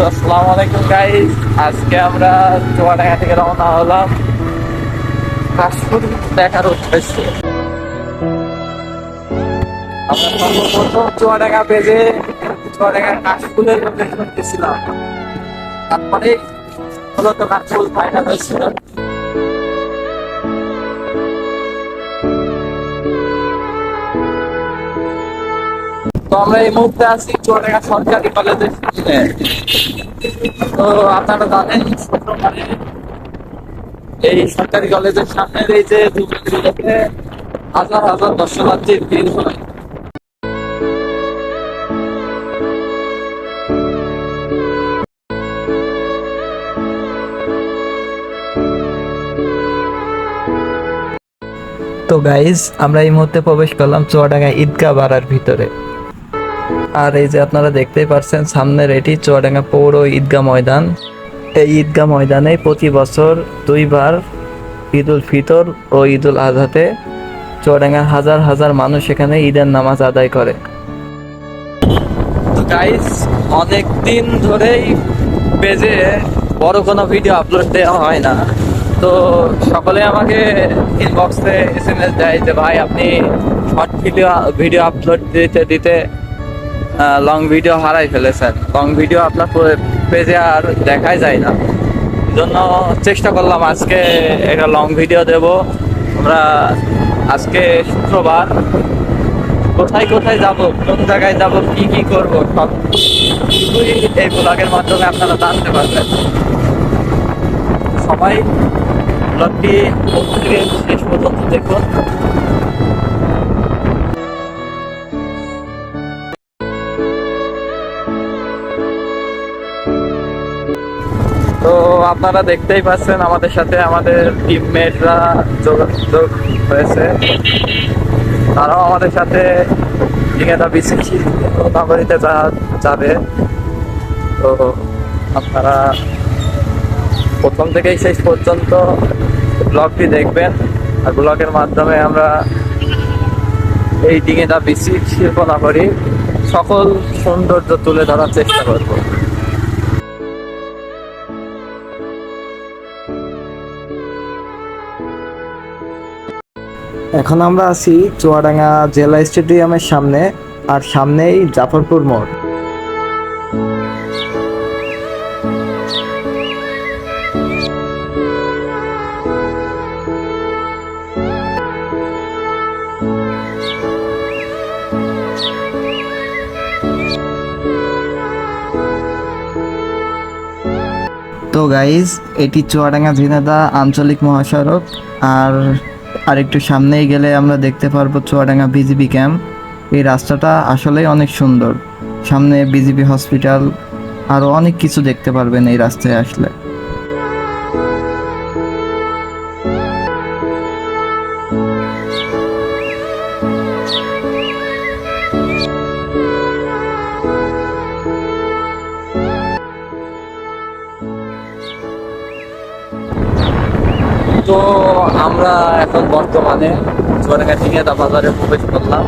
তো আসসালামু আলাইকুম গাইস আজকে আমরা চুয়াডাঙ্গা থেকে রওনা হলাম। কাশ্মীর দেখার উদ্দেশ্যে। আমরা সর্বপ্রথম চুয়াডাঙ্গা পেজে চুয়াডাঙ্গার কাশফুলের লোকেশন গেছিলাম তারপরে মূলত কাশফুল ফাইনাল হয়েছিল। আমরা এই মুহূর্তে আছি চুয়াডাঙ্গা সরকারি সামনে তো আপনারা জানেন এই সরকারি কলেজের সামনে এই যে হাজার হাজার দর্শনার্থীর ভিড় হয়। তো গাইজ আমরা এই মুহূর্তে প্রবেশ করলাম চুয়াডাঙ্গা ঈদগাহ বাড়ার ভিতরে। আর এই যে আপনারা দেখতেই পারছেন, সামনের এটি চুয়াডাঙ্গা পৌর ঈদগাহ ময়দান। এই ঈদগাহ ময়দানে প্রতি বছর দুইবার ঈদ উল ফিতর ও ঈদ উল আজহাতে চুয়াডাঙ্গার হাজার হাজার মানুষ এখানে ঈদের নামাজ আদায় করে। তো অনেক দিন ধরেই পেজে বড় কোনো ভিডিও আপলোড দেওয়া হয় না। তো সকলে আমাকে ইনবক্সে এস এম এস দেয় যে, ভাই, আপনি শর্ট ভিডিও ভিডিও আপলোড দিতে দিতে লং ভিডিও হারাই ফেলেছেন লং ভিডিও আপনার পেজে আর দেখাই যায় না। জন্য চেষ্টা করলাম আজকে একটা লং ভিডিও দেব। আমরা আজকে শুক্রবার। কোথায় কোথায় যাব? কোন জায়গায় যাব? কি কি করব? সব এই ব্লগের মাধ্যমে আপনারা জানতে পারবেন। সবাই ব্লগটি শেষ পর্যন্ত দেখুন। তো আপনারা দেখতেই পাচ্ছেন আমাদের সাথে আমাদের টিমমেটরা যোগাযোগ হয়েছে। তারাও আমাদের সাথে ঠিকানা বিসিসি নগরীতে যাবে। তো আপনারা প্রথম থেকেই শেষ পর্যন্ত ব্লগটি দেখবেন। আর ব্লগের মাধ্যমে আমরা এই ডিঙেটা বিসি শিল্পনগরী সকল সৌন্দর্য তুলে ধরার চেষ্টা করব। এখন আমরা আছি চুয়াডাঙ্গা জেলা স্টেডিয়ামের সামনে, আর সামনেই জাফরপুর মোড়। তো গাইজ এটি চুয়াডাঙ্গা ঝিনাদা আঞ্চলিক মহাসড়ক, আর আর একটু সামনেই গেলে আমরা দেখতে পারব চুয়াডাঙ্গা বিজিবি ক্যাম্প। এই রাস্তাটা আসলেই অনেক সুন্দর। সামনে বিজিবি হসপিটাল আরও অনেক কিছু দেখতে পারবেন এই রাস্তায় আসলে। তো আমরা এখন বর্তমানে চুয়াডাঙ্গা ডিঙাতা বাজারে প্রবেশ করলাম।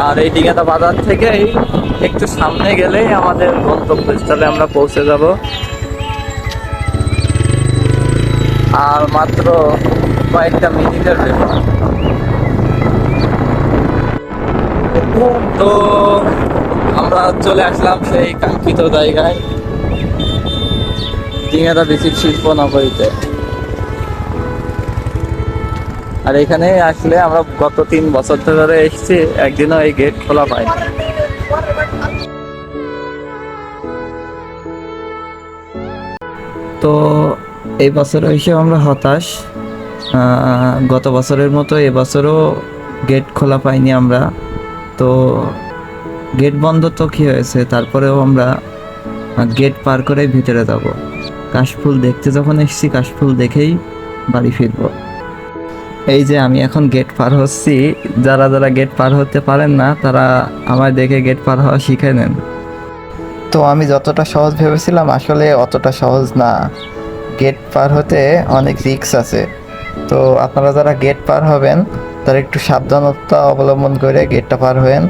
আর এই ডিঙাতা বাজার থেকেই একটু সামনে গেলেই আমাদের গন্তব্যস্থলে আমরা পৌঁছে যাব। আর মাত্র কয়েকটা মিনিটের ব্যাপার। তো আমরা চলে আসলাম সেই কাঙ্ক্ষিত জায়গায়। ডিঙাতা বেসিক শিল্প নগরীতে আর এখানে আসলে আমরা গত তিন বছর ধরে এসেছি, একদিনও এই গেট খোলা পাইনি। তো এই বছর হিসেবে আমরা হতাশ। গত বছরের মতো এবছরও গেট খোলা পাইনি আমরা। তো গেট বন্ধ তো কি হয়েছে? তারপরেও আমরা গেট পার করে ভিতরে যাব। কাশফুল দেখতে যখন এসেছি, কাশফুল দেখেই বাড়ি ফিরবো। এই যে আমি এখন গেট পার হচ্ছি, যারা যারা গেট পার হতে পারেন না, তারা আমায় দেখে গেট পার হওয়া শিখে নেন। তো আমি যতটা সহজ ভেবেছিলাম, আসলে অতটা সহজ না। গেট পার হতে অনেক রিস্ক আছে। তো আপনারা যারা গেট পার হবেন, তারা একটু সাবধানতা অবলম্বন করে গেটটা পার হবেন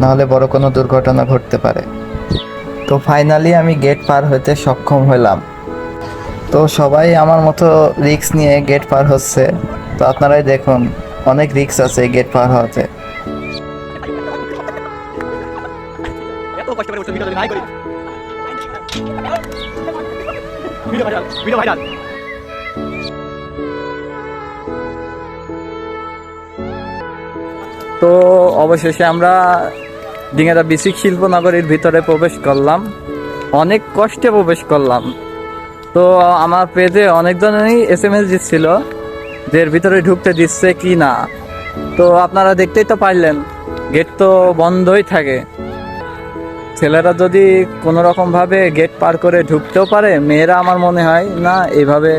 নাহলে বড় কোনো দুর্ঘটনা ঘটতে পারে। তো ফাইনালি আমি গেট পার হতে সক্ষম হলাম। তো সবাই আমার মতো রিক্স নিয়ে গেট পার হচ্ছে। তো আপনারাই দেখুন অনেক রিক্স আছে গেট পার ভিডিও ভাইরাল তো অবশেষে আমরা ডিঙাটা বিসিক শিল্পনগরীর ভিতরে প্রবেশ করলাম। অনেক কষ্টে প্রবেশ করলাম। তো আমার পেজে অনেক অনেকজনেরই এস এম এস দিচ্ছিল যে এর ভিতরে ঢুকতে দিচ্ছে কি না। তো আপনারা দেখতেই তো পারলেন গেট তো বন্ধই থাকে। ছেলেরা যদি কোনো রকম ভাবে গেট পার করে ঢুকতেও পারে, মেয়েরা আমার মনে হয় না এভাবে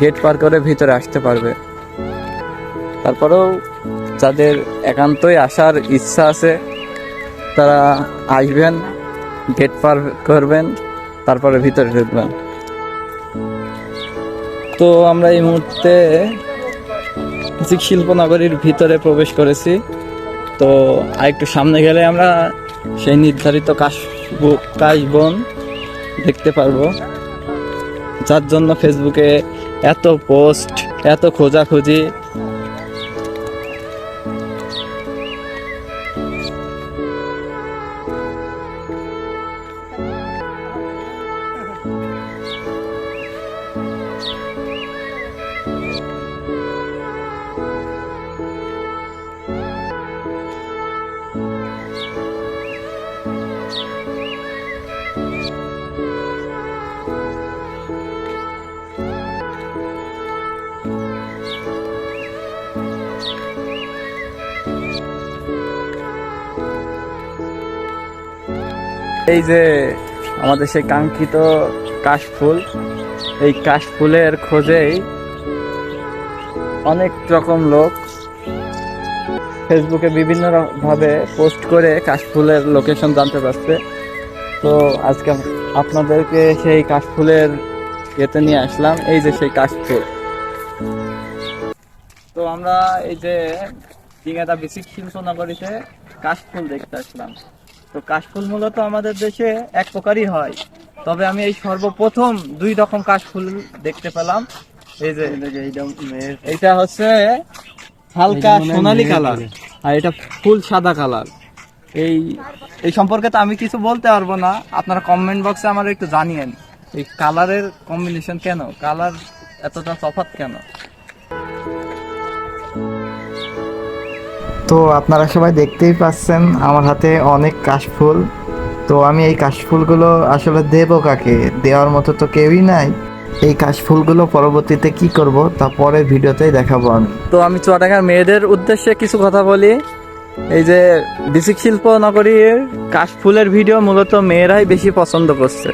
গেট পার করে ভিতরে আসতে পারবে। তারপরেও যাদের একান্তই আসার ইচ্ছা আছে, তারা আসবেন গেট পার করবেন, তারপরে ভিতরে ঢুকবেন। তো আমরা এই মুহূর্তে শিল্পনগরীর ভিতরে প্রবেশ করেছি, তো আর একটু সামনে গেলে আমরা সেই নির্ধারিত কাশ কাশবন দেখতে পারব। যার জন্য ফেসবুকে এত পোস্ট এত খোঁজাখুঁজি এই যে আমাদের সেই কাঙ্ক্ষিত কাশফুল, এই কাশফুলের খোঁজেই অনেক রকম লোক ফেসবুকে বিভিন্ন ভাবে পোস্ট করে কাশফুলের লোকেশন জানতে পারছে। তো আজকে আপনাদেরকে সেই কাশফুলের ইয়েতে নিয়ে আসলাম, এই যে সেই কাশফুল। তো আমরা এই যে দিঘাটা বেসিক শিল্পনগরীতে কাশফুল দেখতে আসলাম। তো কাশফুল মূলত আমাদের দেশে এক প্রকারই হয়। তবে আমি এই সর্বপ্রথম দুই রকম কাশফুল দেখতে পেলাম। এই যে এইটা হচ্ছে হালকা সোনালী কালার আর এটা ফুল সাদা কালার। এই এই সম্পর্কে তো আমি কিছু বলতে পারব না। আপনারা কমেন্ট বক্সে আমার একটু জানিয়েন এই কালারের কম্বিনেশন কেন? কালার এতটা তফাৎ কেন? তো আপনারা সবাই দেখতেই পাচ্ছেন আমার হাতে অনেক কাশফুল। তো আমি এই কাশফুলগুলো আসলে দেবো কাকে? দেওয়ার মতো তো কেউই নাই। এই কাশফুলগুলো পরবর্তীতে কি করব তা পরের ভিডিওতেই দেখাবো আমি। তো আমি চুয়াডাঙ্গার মেয়েদের উদ্দেশ্যে কিছু কথা বলি। এই যে বিসিক শিল্প নগরীর কাশফুলের ভিডিও মূলত মেয়েরাই বেশি পছন্দ করছে।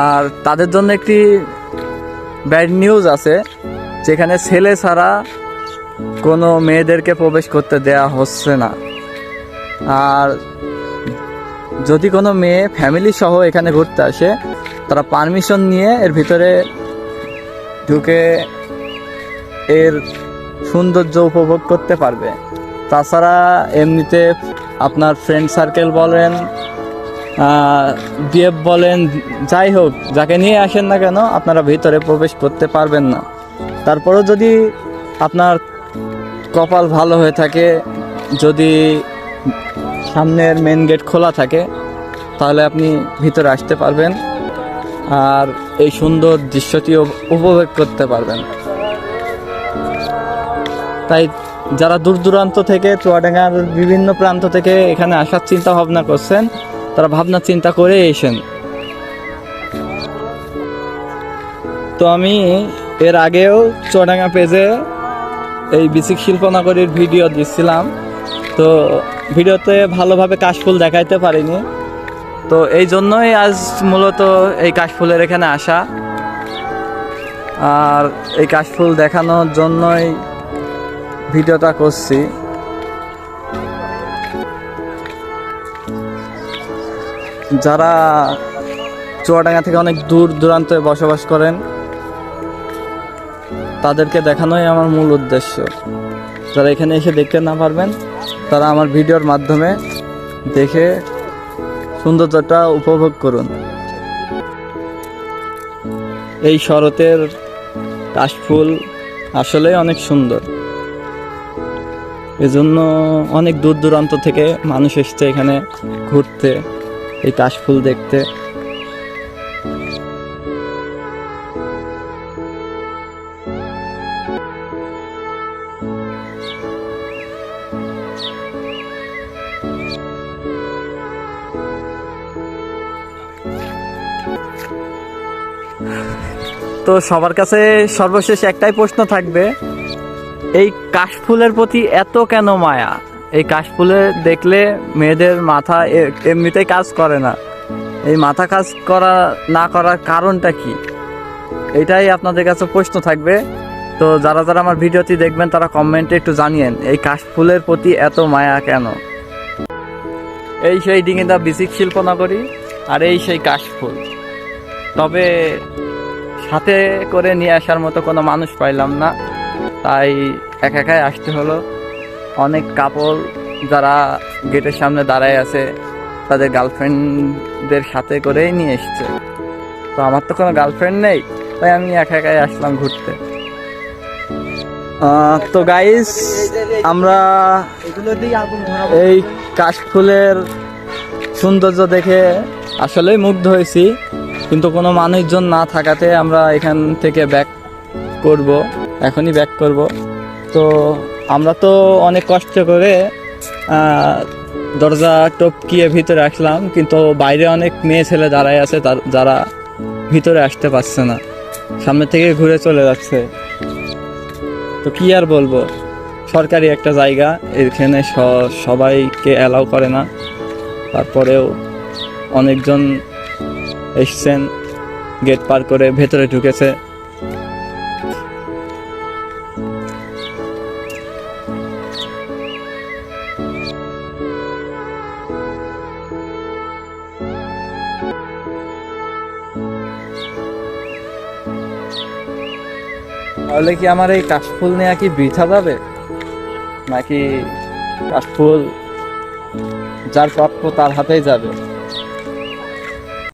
আর তাদের জন্য একটি ব্যাড নিউজ আছে, যেখানে ছেলে ছাড়া কোনো মেয়েদেরকে প্রবেশ করতে দেয়া হচ্ছে না। আর যদি কোনো মেয়ে ফ্যামিলি সহ এখানে ঘুরতে আসে, তারা পারমিশন নিয়ে এর ভিতরে ঢুকে এর সৌন্দর্য উপভোগ করতে পারবে। তাছাড়া এমনিতে আপনার ফ্রেন্ড সার্কেল বলেন বিএফ বলেন, যাই হোক, যাকে নিয়ে আসেন না কেন, আপনারা ভিতরে প্রবেশ করতে পারবেন না। তারপরেও যদি আপনার কপাল ভালো হয়ে থাকে, যদি সামনের মেন গেট খোলা থাকে, তাহলে আপনি ভিতরে আসতে পারবেন আর এই সুন্দর দৃশ্যটি উপভোগ করতে পারবেন। তাই যারা দূর দূরান্ত থেকে চুয়াডাঙ্গার বিভিন্ন প্রান্ত থেকে এখানে আসার চিন্তা ভাবনা করছেন, তারা ভাবনা চিন্তা করে এসেন। তো আমি এর আগেও চুয়াডাঙ্গা পেজে এই বিসিক শিল্পনগরীর ভিডিও দিচ্ছিলাম তো ভিডিওতে ভালোভাবে কাশফুল দেখাইতে পারিনি। তো এই জন্যই আজ মূলত এই কাশফুলের এখানে আসা। আর এই কাশফুল দেখানোর জন্যই ভিডিওটা করছি। যারা চুয়াডাঙ্গা থেকে অনেক দূর দূরান্তে বসবাস করেন তাদেরকে দেখানোই আমার মূল উদ্দেশ্য। যারা এখানে এসে দেখতে না পারবেন, তারা আমার ভিডিওর মাধ্যমে দেখে সৌন্দর্যটা উপভোগ করুন। এই শরতের কাশফুল আসলেই অনেক সুন্দর। এজন্য অনেক দূর দূরান্ত থেকে মানুষ এসছে এখানে ঘুরতে, এই কাশফুল দেখতে। তো সবার কাছে সর্বশেষ একটাই প্রশ্ন থাকবে, এই কাশফুলের প্রতি এত কেন মায়া? এই কাশফুলে দেখলে মেয়েদের মাথা এমনিতেই কাজ করে না। এই মাথা কাজ করা, না করার কারণটা কি? এটাই আপনাদের কাছে প্রশ্ন থাকবে। তো যারা যারা আমার ভিডিওটি দেখবেন, তারা কমেন্টে একটু জানিয়েন, এই কাশফুলের প্রতি এত মায়া কেন? এই সেই ডিঙিদা বিসিক শিল্পনগরী আর এই সেই কাশফুল। তবে সাথে করে নিয়ে আসার মতো কোনো মানুষ পাইলাম না। তাই একা একাই আসতে হলো। অনেক কাপড় যারা গেটের সামনে দাঁড়ায় আছে, তাদের গার্লফ্রেন্ডদের সাথে করেই নিয়ে এসছে। তো আমার তো কোনো গার্লফ্রেন্ড নেই, তাই আমি একা একাই আসলাম ঘুরতে। তো গাইস আমরা এই কাশফুলের সৌন্দর্য দেখে আসলেই মুগ্ধ হয়েছি। কিন্তু কোনো মানুষজন না থাকাতে আমরা এখান থেকে ব্যাক করব, এখনই ব্যাক করব। তো আমরা তো অনেক কষ্ট করে দরজা টপকিয়ে ভিতরে আসলাম, কিন্তু বাইরে অনেক মেয়ে ছেলে দাঁড়ায় আছে যারা ভিতরে আসতে পারছে না, সামনে থেকে ঘুরে চলে যাচ্ছে। তো কি আর বলব, সরকারি একটা জায়গা, এখানে সবাইকে অ্যালাউ করে না, তারপরেও অনেকজন এসছেন। গেট পার করে ভেতরে ঢুকেছে। তাহলে কি আমার এই কাশফুল নেওয়া কি বৃথা যাবে? নাকি কাশফুল যার প্রাপ্য তার হাতেই যাবে?